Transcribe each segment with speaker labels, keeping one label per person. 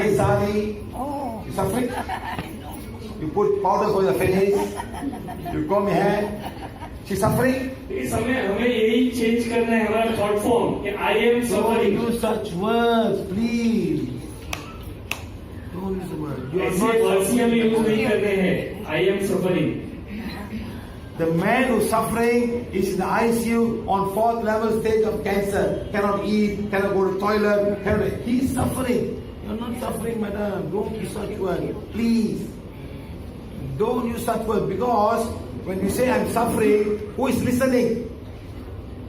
Speaker 1: sari.
Speaker 2: Oh.
Speaker 1: You suffering? You put powder for your face. You comb your hair. She suffering?
Speaker 3: इस समय हमें यही change करना है हमारा थॉट फॉर्म कि I am
Speaker 1: Don't
Speaker 3: suffering
Speaker 1: use such words, please. Don't use the word. You are
Speaker 3: ऐसे
Speaker 1: not
Speaker 3: words हमें यूज नहीं
Speaker 1: suffering.
Speaker 3: करने हैं I am suffering
Speaker 1: The man who's suffering is in the ICU on fourth level stage of cancer. Cannot eat, cannot go to toilet. Cannot, he's suffering. You're not suffering, madam. Don't use such word. Please. Don't use such word because when you say I'm suffering, who is listening?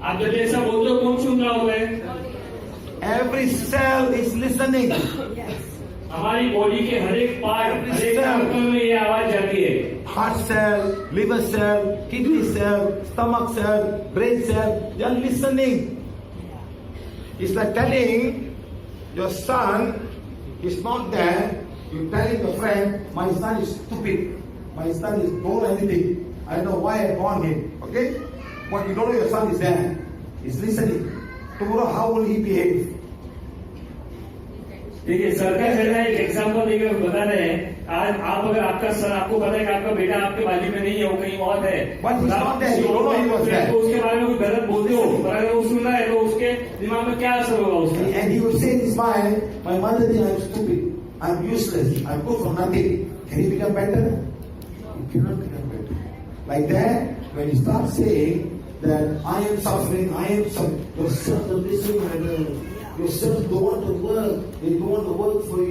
Speaker 3: आप जब ऐसा बोलते हो कौन सुन रहा होता है
Speaker 1: Every cell is listening.
Speaker 3: हमारी बॉडी के हर एक पार्ट हर एक अंग में ये आवाज जाती है
Speaker 1: Heart cell, liver cell, kidney cell, stomach cell, brain cell, they are listening. It's like telling your son is not there. You're telling your friend, my son is stupid. My son is don't anything. I don't know why I born him. Okay? But you don't know your son is there. He's listening. Tomorrow, how will he behave?
Speaker 3: देखिए सरकार कर रहा है एक example देकर बता रहे हैं। आज आप अगर आपका सर आपको पता है कि आपका बेटा आपके बाजू में नहीं है वो कहीं और है। तो उसके बारे में कोई गलत बोलते हो पर अगर वो सुन रहा है तो उसके दिमाग में क्या असर होगा उसका?
Speaker 1: And you say that I am suffering, I am suffering.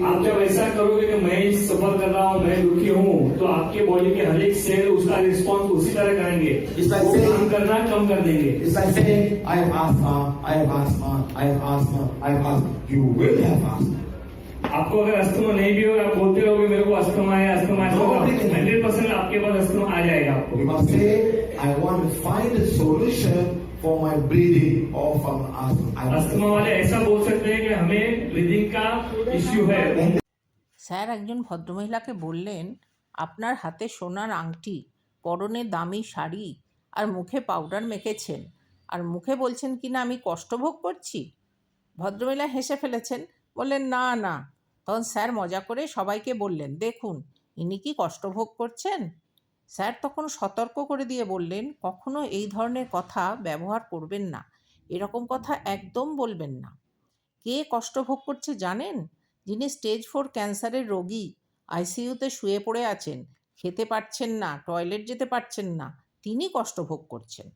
Speaker 3: आप जब ऐसा करोगे कि मैं सफ़र कर रहा हूँ मैं दुखी हूँ तो आपके बॉडी के हर एक सेल उसका रिस्पॉन्स उसी तरह करेंगे। काम करना कम कर देंगे। आपको अगर अस्थमा नहीं भी होगा आप बोलते हो मेरे को अस्थमा है अस्थमा हंड्रेड परसेंट आपके पास अस्थमा आ जाएगा आपको।
Speaker 1: I want find solution for my breathing or from asthma. I want
Speaker 3: asthma वाले ऐसा बोल सकते हैं कि हमें ब्रीदिंग का इश्यू है
Speaker 2: স্যার একজন ভদ্রমহিলাকে বললেন আপনার হাতে সোনার আংটি পরনে দামি শাড়ি আর মুখে পাউডার মেখেছেন আর মুখে বলছেন কি না আমি কষ্ট ভোগ করছি ভদ্রমহিলা হেসে ফেলেছেন বললেন না না তখন স্যার মজা করে সবাইকে বললেন দেখুন ইনি কি কষ্ট ভোগ করছেন স্যার তখন সতর্ক করে দিয়ে বললেন, কখনো এই ধরনের কথা ব্যবহার করবেন না। এরকম কথা একদম বলবেন না। কে কষ্ট ভোগ করছে জানেন? যিনি স্টেজ ফোর ক্যান্সারের রোগী, আইসিইউতে শুয়ে পড়ে আছেন, খেতে পারছেন না, টয়লেট যেতে পারছেন না, তিনি কষ্ট ভোগ করছেন।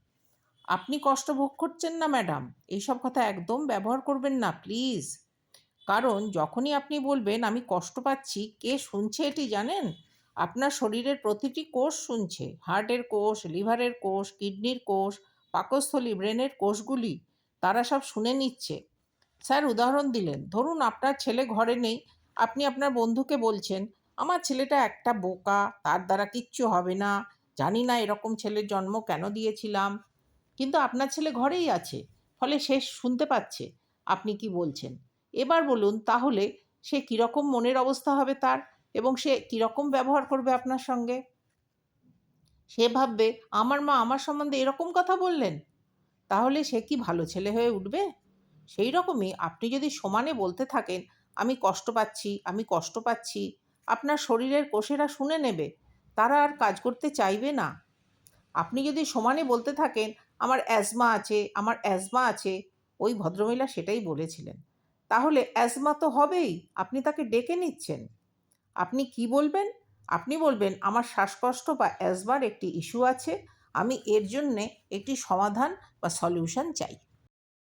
Speaker 2: আপনি কষ্ট ভোগ করছেন না, ম্যাডাম। এইসব কথা একদম ব্যবহার করবেন না, প্লিজ। কারণ যখনই আপনি বলবেন, আমি কষ্ট পাচ্ছি, কে শুনছে এটি জানেন? আপনার শরীরের প্রতিটি কোষ শুনছে। হার্টের কোষ লিভারের কোষ কিডনির কোষ, পাকস্থলী ব্রেনের কোষগুলি তারা সব শুনে নিচ্ছে। স্যার, উদাহরণ দিলেন। ধরুন আপনার ছেলে ঘরে নেই, আপনি আপনার বন্ধুকে বলছেন, আমার ছেলেটা একটা বোকা, তার দ্বারা কিচ্ছু হবে না, জানি না এরকম ছেলের জন্ম কেন দিয়েছিলাম। কিন্তু আপনার ছেলে ঘরেই আছে, ফলে সে শুনতে পাচ্ছে, আপনি কি বলছেন? এবার বলুন, তাহলে সে কীরকম মনের অবস্থা হবে তার? এবং সে কীরকম ব্যবহার করবে আপনার সঙ্গে? সে ভাববে, আমার মা আমার সম্বন্ধে এরকম কথা বললেন? তাহলে সে কি ভালো ছেলে হয়ে উঠবে? সেই রকমই আপনি যদি সমানে বলতে থাকেন, আমি কষ্ট পাচ্ছি, আমি কষ্ট পাচ্ছি, আপনার শরীরের কোষেরা শুনে নেবে, তারা আর কাজ করতে চাইবে না। আপনি যদি সমানে বলতে থাকেন, আমার অ্যাজমা আছে, আমার অ্যাজমা আছে, ওই ভদ্রমহিলা সেটাই বলেছিলেন। তাহলে অ্যাজমা তো হবেই, আপনি তাকে ডেকে নিচ্ছেন। আপনি কি বলবেন? আপনি বলবেন, আমার শ্বাসকষ্ট বা অ্যাজমার একটি ইস্যু আছে। আমি এর জন্যে একটি সমাধান বা সলিউশন চাই।